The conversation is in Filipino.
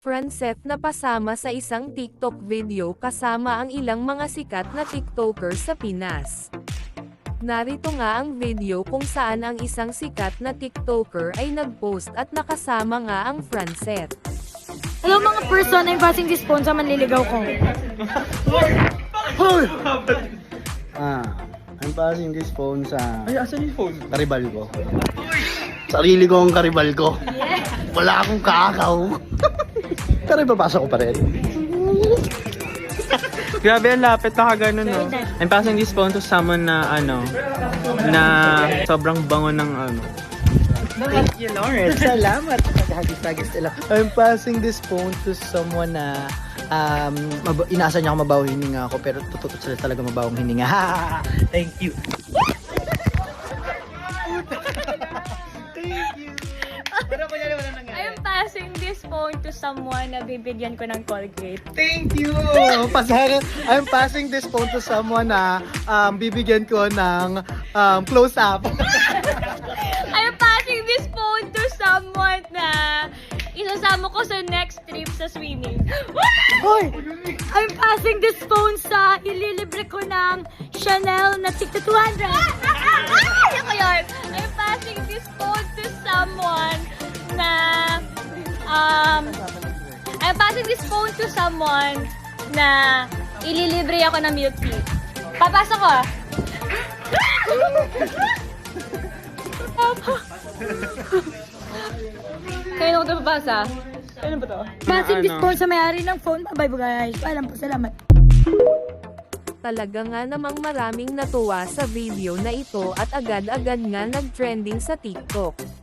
Francet na pasama sa isang TikTok video kasama ang ilang mga sikat na TikToker sa Pinas. Narito nga ang video kung saan ang isang sikat na TikToker ay nagpost at nakasama nga ang Francet. Hello mga person, I'm passing this phone sa manliligaw ko. Ah, I'm passing this phone sa Ay, asan yung phone? karibal ko. Sarili ko ang karibal ko. Wala akong kakao. Pero ipapasok ko pa rin. Grabe, ang lapit na kagano, no? I'm passing this phone to someone na, ano, na sobrang bango ng, ano. Thank you, Lawrence. Salamat. Hagis-hagis sila. I'm passing this phone to someone na um, mab- inaasa niya ako mabaho hininga ako pero totoo sila talaga mabawang hininga. Thank you. I'm passing this phone to someone na bibigyan ko ng Colgate. Thank you! Pasara, I'm passing this phone to someone na um, bibigyan ko ng um, close-up. I'm passing this phone to someone na isasama ko sa next trip sa swimming. Hoy! I'm passing this phone sa ililibre ko ng Chanel na tigta 200. this phone to someone na ililibre ako ng milk tea. Papasok ko. ah. Kaya ako ito papasa. Ano ba to? Ano? phone sa may-ari ng phone. Bye bye guys. Paalam po. Salamat. Talaga nga namang maraming natuwa sa video na ito at agad-agad nga nag-trending sa TikTok.